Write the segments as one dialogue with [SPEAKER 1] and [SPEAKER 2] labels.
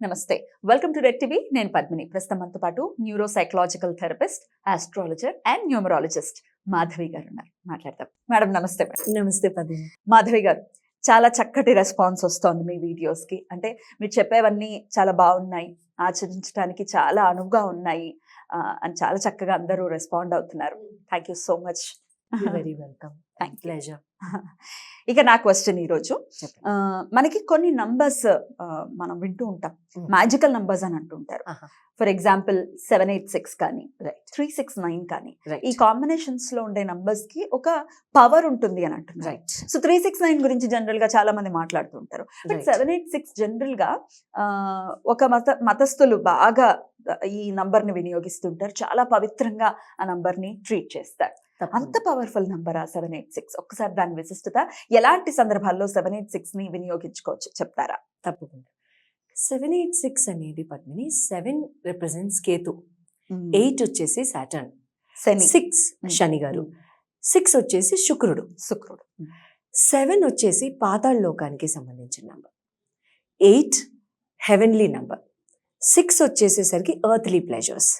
[SPEAKER 1] నమస్తే. Welcome to red TV నేను పద్మిని. ప్రస్తుతం మనతో పాటు neuro psychological therapist astrologer and numerologist Madhavi గారు ఉన్నారు మాట్లాడతాం మేడం నమస్తే
[SPEAKER 2] నమస్తే పద్మిని.
[SPEAKER 1] మాధవి గారు చాలా చక్కటి రెస్పాన్స్ వస్తోంది మీ videos కి. అంటే మీరు చెప్పేవన్నీ చాలా బాగున్నాయి ఆచరించడానికి చాలా అనువుగా ఉన్నాయి అని చాలా చక్కగా అందరూ రెస్పాండ్ అవుతున్నారు. Thank you so much
[SPEAKER 2] very welcome
[SPEAKER 1] you.
[SPEAKER 2] Pleasure
[SPEAKER 1] ఇక నా క్వశ్చన్ ఈరోజు. మనకి కొన్ని నంబర్స్ మనం వింటూ ఉంటాం. మ్యాజికల్ నంబర్స్ అని అంటుంటారు. For example seven eight six కానీ త్రీ సిక్స్ నైన్ కానీ ఈ కాంబినేషన్స్లో ఉండే నంబర్స్కి ఒక పవర్ ఉంటుంది అని అంటున్నారు.
[SPEAKER 2] Right
[SPEAKER 1] so three six nine గురించి జనరల్గా చాలా మంది మాట్లాడుతుంటారు బట్ సెవెన్ ఎయిట్ సిక్స్ జనరల్గా ఆ, ఒక మత మతస్థులు బాగా ఈ నంబర్ని వినియోగిస్తుంటారు. చాలా పవిత్రంగా ఆ నంబర్ని ట్రీట్ చేస్తారు. అంత పవర్ఫుల్ నంబర్ ఆ సెవెన్ ఎయిట్ సిక్స్ ఒక్కసారి దాని విశిష్టత ఎలాంటి సందర్భాల్లో సెవెన్ ఎయిట్ సిక్స్ని వినియోగించుకోవచ్చు? చెప్తారా?
[SPEAKER 2] తప్పకుండా. సెవెన్ ఎయిట్ సిక్స్ అనేది Padmini seven represents Ketu. Eight వచ్చేసి సాటర్న్
[SPEAKER 1] శని.
[SPEAKER 2] సిక్స్. శని గారు. సిక్స్ వచ్చేసి శుక్రుడు.
[SPEAKER 1] శుక్రుడు.
[SPEAKER 2] సెవెన్ వచ్చేసి పాతాళ లోకానికి సంబంధించిన number eight heavenly number six వచ్చేసేసరికి earthly pleasures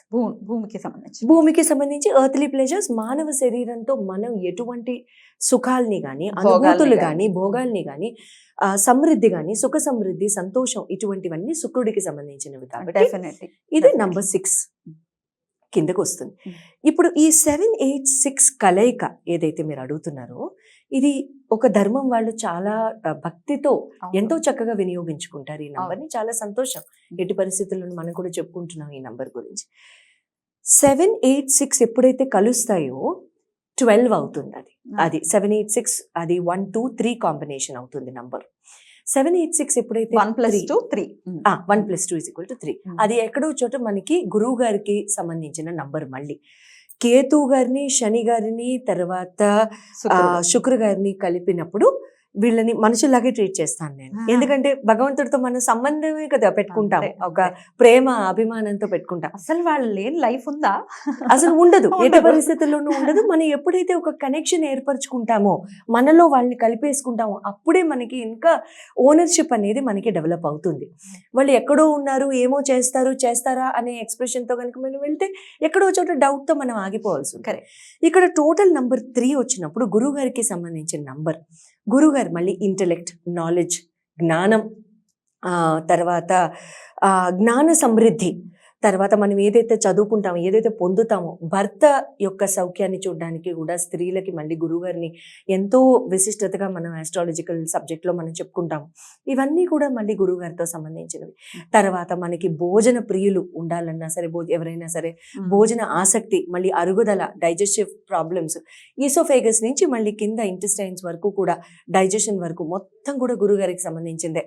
[SPEAKER 1] భూమికి సంబంధించి
[SPEAKER 2] భూమికి సంబంధించి ఎర్త్లీ ప్లెజర్స్ మానవ శరీరంతో మనం ఎటువంటి సుఖాల్ని కానీ అనుభూతులు
[SPEAKER 1] గాని.
[SPEAKER 2] కానీ భోగాల్ని కానీ సమృద్ధి కానీ సుఖ సమృద్ధి సంతోషం ఇటువంటివన్నీ శుక్రుడికి సంబంధించినవి కాబట్టి ఇది. నంబర్ సిక్స్ కిందకు వస్తుంది. ఇప్పుడు ఈ సెవెన్ ఎయిట్ సిక్స్ కలయిక ఏదైతే మీరు అడుగుతున్నారో ఇది ఒక ధర్మం వాళ్ళు చాలా భక్తితో ఎంతో చక్కగా వినియోగించుకుంటారు ఈ నంబర్ని. చాలా సంతోషం. ఎట్టి పరిస్థితుల్లో మనం కూడా చెప్పుకుంటున్నాం ఈ నంబర్ గురించి. సెవెన్ ఎయిట్ సిక్స్ ఎప్పుడైతే కలుస్తాయో ట్వెల్వ్ అవుతుంది అది. అది సెవెన్ ఎయిట్ సిక్స్ అది వన్ టూ త్రీ కాంబినేషన్ అవుతుంది నంబర్. సెవెన్ ఎయిట్ సిక్స్ ఎప్పుడైతే
[SPEAKER 1] one plus two three
[SPEAKER 2] one plus two is equal to three అది ఎక్కడో చోట మనకి గురువు గారికి సంబంధించిన నంబర్ మళ్ళీ. కేతు గారిని శని గారిని తర్వాత శుక్ర గారిని. కలిపినప్పుడు వీళ్ళని మనుషుల్లాగే ట్రీట్ చేస్తాను నేను. ఎందుకంటే భగవంతుడితో మన సంబంధమే కదా పెట్టుకుంటాం. ఒక. ప్రేమ అభిమానంతో పెట్టుకుంటాం.
[SPEAKER 1] అసలు వాళ్ళు లేని లైఫ్ ఉందా?
[SPEAKER 2] అసలు ఉండదు. ఎట్టి. పరిస్థితుల్లోనూ ఉండదు. మనం ఎప్పుడైతే ఒక కనెక్షన్ ఏర్పరచుకుంటామో మనలో వాళ్ళని కలిపేసుకుంటామో అప్పుడే మనకి ఇంకా ఓనర్షిప్ అనేది మనకి డెవలప్ అవుతుంది. వాళ్ళు ఎక్కడో ఉన్నారు ఏమో చేస్తారు చేస్తారా అనే expression తో కనుక మనం వెళ్తే ఎక్కడో చోట doubt తో మనం ఆగిపోవాల్సి ఉంటుంది. ఇక్కడ టోటల్ నంబర్ త్రీ వచ్చినప్పుడు గురువు గారికి సంబంధించిన నంబర్ గురుగారు మళ్ళీ ఇంటలెక్ట్ నాలెడ్జ్ జ్ఞానం ఆ, తర్వాత ఆ, జ్ఞాన సమృద్ధి తర్వాత మనం ఏదైతే చదువుకుంటామో ఏదైతే పొందుతామో భర్త యొక్క సౌఖ్యాన్ని చూడడానికి కూడా స్త్రీలకి మళ్ళీ గురువుగారిని ఎంతో విశిష్టతగా మనం ఆస్ట్రాలజికల్ సబ్జెక్ట్లో మనం చెప్పుకుంటాము. ఇవన్నీ కూడా మళ్ళీ గురువుగారితో సంబంధించినవి. తర్వాత మనకి భోజన ప్రియులు ఉండాలన్నా సరే భోజ ఎవరైనా సరే భోజన ఆసక్తి మళ్ళీ అరుగుదల డైజెస్టివ్ ప్రాబ్లమ్స్ ఈసోఫేగస్ నుంచి మళ్ళీ కింద ఇంటెస్టైన్స్ వరకు కూడా డైజెషన్ వరకు మొత్తం కూడా గురుగారికి సంబంధించిందే.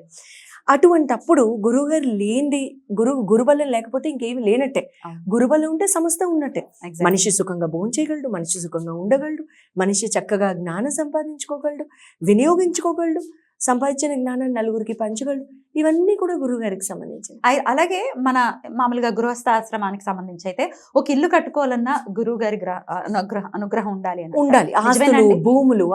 [SPEAKER 2] అటువంటప్పుడు గురువుగారు లేనిది గురు గురుబలం లేకపోతే ఇంకేమి లేనట్టే. గురుబలం ఉంటే సమస్త ఉన్నట్టే. మనిషి సుఖంగా భోంచేయగలడు మనిషి సుఖంగా ఉండగలడు మనిషి చక్కగా జ్ఞానం సంపాదించుకోగలడు వినియోగించుకోగలడు సంపాదించిన జ్ఞానాన్ని నలుగురికి పంచగలడు. ఇవన్నీ కూడా గురువుగారికి సంబంధించింది
[SPEAKER 1] అయి- అలాగే మన మామూలుగా గృహస్థ ఆశ్రమానికి సంబంధించి అయితే ఒక ఇల్లు కట్టుకోవాలన్నా గురువు గారి గ్ర- అనుగ్రహ అనుగ్రహం ఉండాలి
[SPEAKER 2] ఉండాలి. ఆస్తులు? భూములు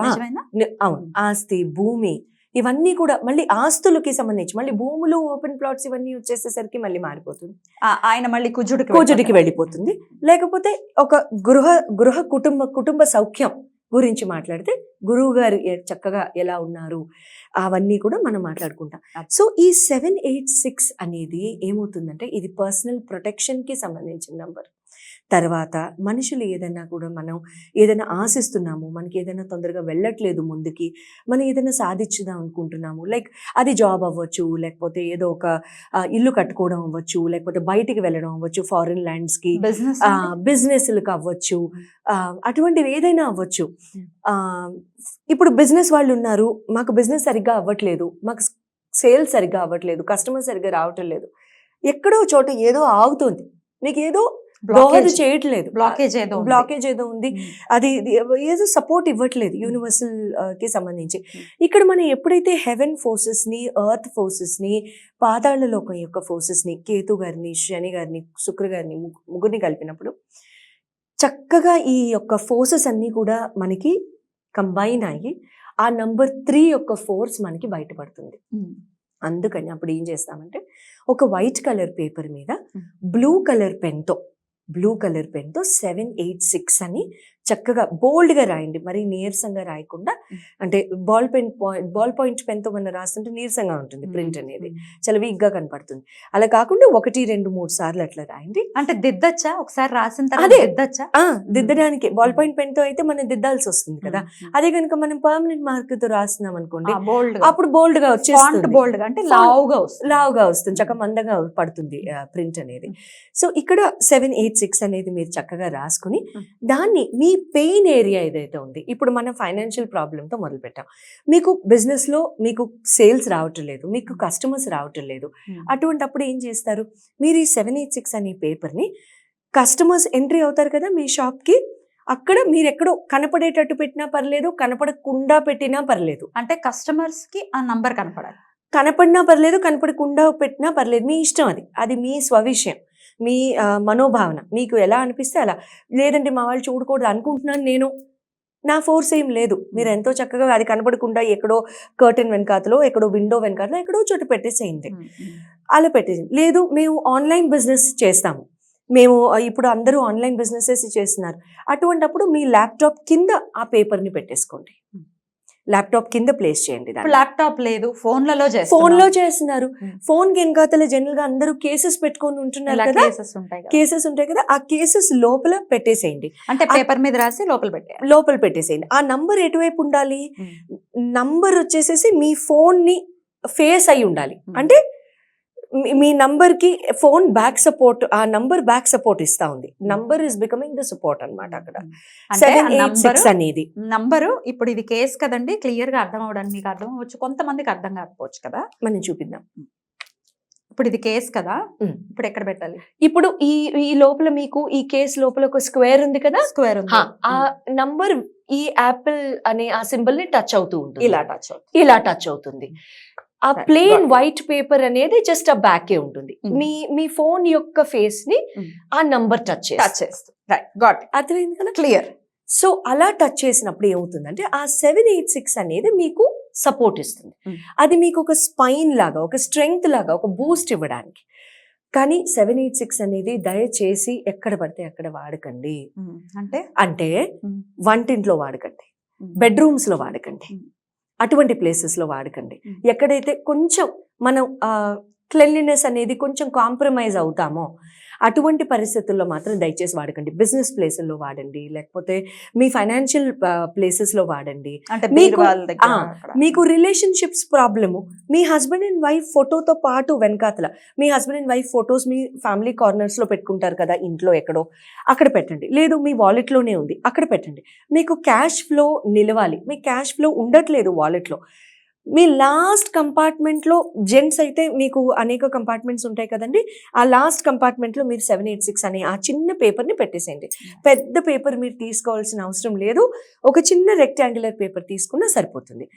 [SPEAKER 2] అవును. ఆస్తి భూమి ఇవన్నీ కూడా మళ్ళీ ఆస్తులకి సంబంధించి మళ్ళీ భూములు ఓపెన్ ప్లాట్స్ ఇవన్నీ వచ్చేసేసరికి మళ్ళీ మారిపోతుంది.
[SPEAKER 1] ఆయన మళ్ళీ కుజుడికి
[SPEAKER 2] కూజుడికి. వెళ్ళిపోతుంది. లేకపోతే ఒక గృహ గృహ కుటుంబ కుటుంబ సౌఖ్యం గురించి మాట్లాడితే గురువు గారు చక్కగా ఎలా ఉన్నారు అవన్నీ కూడా మనం మాట్లాడుకుంటాం. సో ఈ సెవెన్ ఎయిట్ సిక్స్ అనేది ఏమవుతుందంటే ఇది పర్సనల్ ప్రొటెక్షన్కి సంబంధించిన నంబర్ తర్వాత మనుషులు ఏదైనా కూడా మనం ఏదైనా ఆశిస్తున్నాము మనకి ఏదైనా తొందరగా వెళ్ళట్లేదు ముందుకి మనం ఏదైనా సాధించుదాం అనుకుంటున్నాము. లైక్ అది జాబ్ అవ్వచ్చు లేకపోతే ఏదో ఒక ఇల్లు కట్టుకోవడం అవ్వచ్చు లేకపోతే బయటికి వెళ్ళడం అవ్వచ్చు ఫారిన్ ల్యాండ్స్కి
[SPEAKER 1] బిజినెస్
[SPEAKER 2] బిజినెస్లకు అవ్వచ్చు అటువంటివి ఏదైనా అవ్వచ్చు. ఇప్పుడు బిజినెస్ వాళ్ళు ఉన్నారు మాకు బిజినెస్ సరిగ్గా అవ్వట్లేదు మాకు సేల్స్ సరిగ్గా అవ్వట్లేదు కస్టమర్ సరిగ్గా రావటం లేదు ఎక్కడో చోట ఏదో ఆగుతుంది. మీకు ఏదో దోహద చేయట్లేదు
[SPEAKER 1] బ్లాకేజ్ ఏదో ఉంది.
[SPEAKER 2] బ్లాకేజ్ ఏదో ఉంది
[SPEAKER 1] ఉమ్.
[SPEAKER 2] అది ఏదో సపోర్ట్ ఇవ్వట్లేదు యూనివర్సల్కి సంబంధించి
[SPEAKER 1] Hmm.
[SPEAKER 2] ఇక్కడ మనం ఎప్పుడైతే హెవెన్ ఫోర్సెస్ని ఎర్త్ ఫోర్సెస్ని పాతాళ లోకం యొక్క ఫోర్సెస్ని కేతు గారిని శని గారిని శుక్ర గారిని ముగ్గు- ముగ్గురిని కలిపినప్పుడు చక్కగా ఈ యొక్క ఫోర్సెస్ అన్ని కూడా మనకి కంబైన్ అయ్యి ఆ నంబర్ త్రీ యొక్క ఫోర్స్ మనకి బయటపడుతుంది. అందుకని అప్పుడు ఏం చేస్తామంటే ఒక వైట్ కలర్ పేపర్ మీద
[SPEAKER 1] Hmm.
[SPEAKER 2] బ్లూ కలర్ పెన్తో బ్లూ కలర్ పెన్తో సెవెన్ ఎయిట్ సిక్స్ అని చక్కగా బోల్డ్గా రాయండి. మరి నీరసంగా రాయకుండా. అంటే ball pen point ball point పెన్తో మనం రాస్తుంటే నీరసంగా ఉంటుంది ప్రింట్ అనేది. చాలా వీక్గా కనపడుతుంది. అలా కాకుండా ఒకటి రెండు మూడు సార్లు అట్లా రాయండి.
[SPEAKER 1] అంటే దిద్దచ్చా? ఒకసారి రాసిన తర్వాత. దిద్దచ్చా?
[SPEAKER 2] దిద్దడానికి. బాల్ పాయింట్ పెన్తో అయితే మనం దిద్దాల్సి వస్తుంది కదా. అదే కనుక మనం పర్మనెంట్ మార్క్తో రాస్తున్నాం అనుకోండి
[SPEAKER 1] బోల్డ్
[SPEAKER 2] అప్పుడు బోల్డ్గా
[SPEAKER 1] ఫాంట్
[SPEAKER 2] వచ్చేస్తుంది.
[SPEAKER 1] బోల్డ్గా అంటే లావుగా వస్తుంది.
[SPEAKER 2] లావుగా వస్తుంది. చక్కగా మందంగా పడుతుంది ప్రింట్ అనేది. సో ఇక్కడ సెవెన్ ఎయిట్ సిక్స్ అనేది మీరు చక్కగా రాసుకుని. దాన్ని మీ పెయిన్ ఏరియా ఏదైతే ఉంది ఇప్పుడు మనం ఫైనాన్షియల్ ప్రాబ్లంతో మొదలు పెట్టాం మీకు బిజినెస్లో మీకు సేల్స్ రావటం లేదు మీకు కస్టమర్స్ రావటం లేదు. అటువంటప్పుడు ఏం చేస్తారు? మీరు ఈ సెవెన్ ఎయిట్ సిక్స్ అనే పేపర్ని కస్టమర్స్ ఎంట్రీ అవుతారు కదా మీ షాప్కి అక్కడ మీరు ఎక్కడో కనపడేటట్టు పెట్టినా పర్లేదు కనపడకుండా పెట్టినా పర్లేదు.
[SPEAKER 1] అంటే కస్టమర్స్కి ఆ నంబర్ కనపడాలి.
[SPEAKER 2] కనపడినా పర్లేదు కనపడకుండా పెట్టినా పర్లేదు మీ ఇష్టం అది. అది మీ స్వవిషయం. మీ మనోభావన మీకు ఎలా అనిపిస్తే అలా. లేదంటే మా వాళ్ళు చూడకూడదు అనుకుంటున్నాను నేను. నా ఫోర్స్ ఏం లేదు. మీరు ఎంతో చక్కగా అది కనపడకుండా ఎక్కడో కర్టెన్ వెనకాతలో ఎక్కడో విండో వెనకాతలో ఎక్కడో చోట పెట్టేసేయండి. అలా పెట్టేసి లేదు మేము ఆన్లైన్ బిజినెస్ చేస్తాము. మేము ఇప్పుడు అందరూ ఆన్లైన్ బిజినెసెస్ చేస్తున్నారు. అటువంటప్పుడు మీ ల్యాప్టాప్ కింద ఆ పేపర్ని పెట్టేసుకోండి. ల్యాప్టాప్ కింద ప్లేస్ చేయండి
[SPEAKER 1] ల్యాప్టాప్ లేదు ఫోన్లలో
[SPEAKER 2] ఫోన్లో చేస్తున్నారు. ఫోన్కి వెనకాతల జనరల్గా అందరూ కేసెస్ పెట్టుకొని ఉంటున్నారు కదా.
[SPEAKER 1] కేసెస్ ఉంటాయి కదా.
[SPEAKER 2] కేసెస్ ఉంటాయి కదా. ఆ కేసెస్ లోపల పెట్టేసేయండి.
[SPEAKER 1] అంటే పేపర్ మీద రాసి లోపల పెట్టేయాలి.
[SPEAKER 2] లోపల పెట్టేసేయండి. ఆ నంబర్ ఎటువైపు ఉండాలి. నంబర్ వచ్చేసేసి మీ ఫోన్ని ఫేస్ అయి ఉండాలి. అంటే మీ- మీ నంబర్కి ఫోన్ బ్యాక్ సపోర్ట్ ఆ నంబర్ బ్యాక్ సపోర్ట్ ఇస్తా ఉంది. Number is becoming the support అన్నమాట అక్కడ. సెవెన్ ఎయిట్ సిక్స్ అనేది.
[SPEAKER 1] నంబరు ఇప్పుడు ఇది కేస్ కదండి క్లియర్గా అర్థం అవడానికి మీకు అర్థం అవ్వచ్చు కొంతమందికి అర్థం కాకపోవచ్చు కదా?
[SPEAKER 2] మనం చూపిద్దాం.
[SPEAKER 1] ఇప్పుడు ఇది కేస్ కదా. ఇప్పుడు ఎక్కడ పెట్టాలి?
[SPEAKER 2] ఇప్పుడు ఈ ఈ లోపల మీకు ఈ కేస్ లోపల ఒక స్క్వేర్ ఉంది కదా?
[SPEAKER 1] స్క్వేర్ ఉంది.
[SPEAKER 2] ఆ నంబర్ ఈ యాపిల్ అనే ఆ సింబల్ని టచ్ అవుతూ ఉంటుంది.
[SPEAKER 1] ఇలా టచ్ అవుతుంది.
[SPEAKER 2] ఇలా టచ్ అవుతుంది. ఆ ప్లేన్. వైట్ పేపర్ అనేది జస్ట్ ఆ బ్యాకే ఉంటుంది.
[SPEAKER 1] Mm.
[SPEAKER 2] మీ మీ ఫోన్ యొక్క ఫేస్ని
[SPEAKER 1] Mm.
[SPEAKER 2] ఆ నంబర్ టచ్
[SPEAKER 1] టచ్ చేస్తుంది. గాట్
[SPEAKER 2] అర్థమైంది కదా?
[SPEAKER 1] క్లియర్
[SPEAKER 2] సో అలా టచ్ చేసినప్పుడు ఏమవుతుందంటే ఆ సెవెన్ ఎయిట్ సిక్స్ అనేది మీకు సపోర్ట్ ఇస్తుంది.
[SPEAKER 1] Mm.
[SPEAKER 2] అది మీకు ఒక స్పైన్ లాగా ఒక స్ట్రెంగ్త్ లాగా ఒక బూస్ట్ ఇవ్వడానికి. కానీ సెవెన్ ఎయిట్ సిక్స్ అనేది దయచేసి ఎక్కడ పడితే అక్కడ వాడకండి.
[SPEAKER 1] అంటే?
[SPEAKER 2] అంటే. వంటింట్లో వాడకండి. బెడ్రూమ్స్లో వాడకండి. అటువంటి ప్లేసెస్లో వాడకండి. ఎక్కడైతే కొంచెం మనం క్లెన్లీనెస్ అనేది కొంచెం కాంప్రమైజ్ అవుతామో? అటువంటి పరిస్థితుల్లో మాత్రం దయచేసి వాడకండి. బిజినెస్ ప్లేసుల్లో వాడండి. లేకపోతే మీ ఫైనాన్షియల్ ప్లేసెస్లో వాడండి. మీకు-. మీకు రిలేషన్షిప్స్ ప్రాబ్లము మీ హస్బెండ్ అండ్ వైఫ్ ఫోటోతో పాటు వెనకాతల మీ హస్బెండ్ అండ్ వైఫ్ ఫొటోస్ మీ ఫ్యామిలీ కార్నర్స్లో పెట్టుకుంటారు కదా ఇంట్లో ఎక్కడో అక్కడ పెట్టండి. లేదు మీ వాలెట్లోనే ఉంది అక్కడ పెట్టండి. మీకు క్యాష్ ఫ్లో నిలవాలి. మీ క్యాష్ ఫ్లో ఉండట్లేదు వాలెట్లో మీ లాస్ట్ కంపార్ట్మెంట్లో జెంట్స్ అయితే మీకు అనేక కంపార్ట్మెంట్స్ ఉంటాయి కదండి. ఆ లాస్ట్ కంపార్ట్మెంట్లో మీరు సెవెన్ ఎయిట్ సిక్స్ అనే ఆ చిన్న పేపర్ని పెట్టేసేయండి. పెద్ద పేపర్ మీరు తీసుకోవాల్సిన అవసరం లేదు. ఒక చిన్న రెక్టాంగులర్ పేపర్ తీసుకున్నా సరిపోతుంది.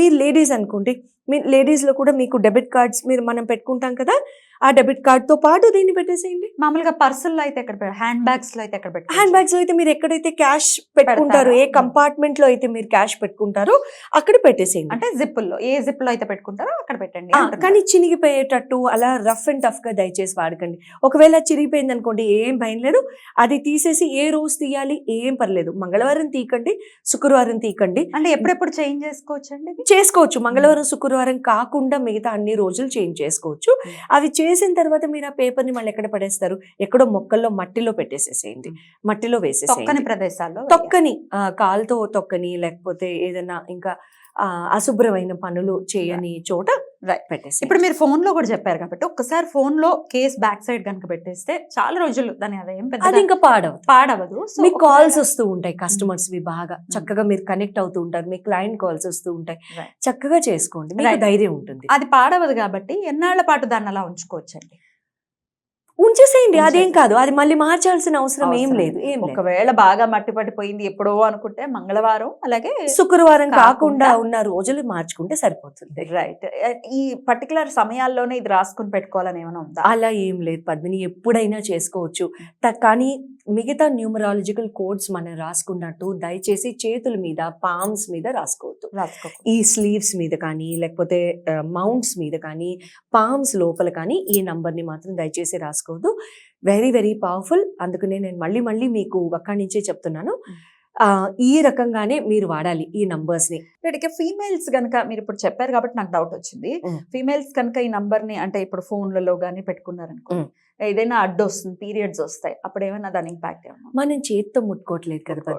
[SPEAKER 2] మీరు లేడీస్ అనుకోండి మీ లేడీస్లో కూడా మీకు డెబిట్ కార్డ్స్ మీరు మనం పెట్టుకుంటాం కదా ఆ డెబిట్ కార్డ్తో పాటు దీన్ని పెట్టేసేయండి.
[SPEAKER 1] మామూలుగా పర్సుల్లో అయితే ఎక్కడ హ్యాండ్ బ్యాగ్స్లో అయితే ఎక్కడ పెట్టాలి
[SPEAKER 2] హ్యాండ్ బ్యాగ్స్లో అయితే మీరు ఎక్కడైతే క్యాష్ పెట్టుకుంటారో ఏ? కంపార్ట్మెంట్లో అయితే మీరు క్యాష్ పెట్టుకుంటారో అక్కడ పెట్టేసేయండి.
[SPEAKER 1] అంటే జిప్పుల్లో ఏ జిప్లో అయితే పెట్టుకుంటారో అక్కడ పెట్టండి.
[SPEAKER 2] కానీ చినిగిపోయేటట్టు అలా రఫ్ అండ్ టఫ్గా దయచేసి వాడకండి. ఒకవేళ చిరిగిపోయింది అనుకోండి ఏం భయం లేదు. అది తీసేసి ఏ రోజు తీయాలి ఏం పర్లేదు. మంగళవారం తీయకండి శుక్రవారం తీయకండి.
[SPEAKER 1] అంటే ఎప్పుడెప్పుడు చేంజ్ చేసుకోవచ్చు అండి
[SPEAKER 2] చేసుకోవచ్చు. మంగళవారం శుక్రవారం కాకుండా మిగతా అన్ని రోజులు చేంజ్ చేసుకోవచ్చు. అవి చేసిన తర్వాత మీరు ఆ పేపర్ని మళ్ళీ ఎక్కడ పడేస్తారు? ఎక్కడో మొక్కల్లో మట్టిలో పెట్టేసేసేయండి. మట్టిలో
[SPEAKER 1] తొక్కని
[SPEAKER 2] వేసేసేయండి
[SPEAKER 1] ప్రదేశాల్లో
[SPEAKER 2] తొక్కని ఆ, కాలుతో తొక్కని లేకపోతే ఏదైనా ఇంకా అశుభ్రమైన పనులు చేయని చోట. పెట్టేసి
[SPEAKER 1] ఇప్పుడు మీరు ఫోన్లో కూడా చెప్పారు కాబట్టి ఒక్కసారి ఫోన్లో కేస్ బ్యాక్ సైడ్ కనుక పెట్టేస్తే చాలా రోజులు దాని అదేం
[SPEAKER 2] అది ఇంకా పాడవదు.
[SPEAKER 1] పాడవదు.
[SPEAKER 2] మీకు కాల్స్ వస్తూ ఉంటాయి కస్టమర్స్ వి బాగా. చక్కగా మీరు కనెక్ట్ అవుతూ ఉంటారు. మీ క్లయింట్ కాల్స్ వస్తూ ఉంటాయి. చక్కగా చేసుకోండి. ధైర్యం ఉంటుంది.
[SPEAKER 1] అది పాడవదు కాబట్టి ఎన్నాళ్ళ పాటు దాన్ని అలా ఉంచుకోవచ్చండి?
[SPEAKER 2] ఉంచేసేయండి అదేం. కాదు. అది మళ్ళీ మార్చాల్సిన అవసరం ఏం లేదు ఏం
[SPEAKER 1] ఒకవేళ బాగా మట్టి పట్టిపోయింది ఎప్పుడో అనుకుంటే మంగళవారం అలాగే
[SPEAKER 2] శుక్రవారం కాకుండా ఉన్న రోజులు మార్చుకుంటే సరిపోతుంది.
[SPEAKER 1] రైట్ ఈ పర్టికులర్ సమయాల్లోనే ఇది రాసుకుని పెట్టుకోవాలని ఏమైనా ఉందా?
[SPEAKER 2] అలా ఏం లేదు పద్మిని ఎప్పుడైనా చేసుకోవచ్చు. కానీ మిగతా న్యూమరాలజికల్ కోడ్స్ మనం రాసుకున్నట్టు దయచేసి చేతుల మీద పామ్స్ మీద రాసుకోవద్దు.
[SPEAKER 1] రాసుకో
[SPEAKER 2] ఈ స్లీవ్స్ మీద కానీ లేకపోతే మౌంట్స్ మీద కానీ పామ్స్ లోపల కానీ ఈ నంబర్ని మాత్రం దయచేసి రాసుకోవద్దు వెరీ వెరీ పవర్ఫుల్ అందుకనే నేను మళ్ళీ మళ్ళీ మీకు అక్కడి నుంచే చెప్తున్నాను. ఆ, ఈ రకంగానే మీరు వాడాలి ఈ నంబర్స్ని
[SPEAKER 1] ఇక ఫీమేల్స్ కనుక మీరు ఇప్పుడు చెప్పారు కాబట్టి నాకు డౌట్ వచ్చింది. ఫీమేల్స్ కనుక ఈ నంబర్ని అంటే ఇప్పుడు ఫోన్లలో గానీ పెట్టుకున్నారనుకో. ఏదైనా అడ్డు వస్తుంది పీరియడ్స్ వస్తాయి. అప్పుడు ఏమైనా దాని ఇంపాక్ట్ ఏమన్నా?
[SPEAKER 2] మనం చేత్తో ముట్టుకోవట్లేదు కదా.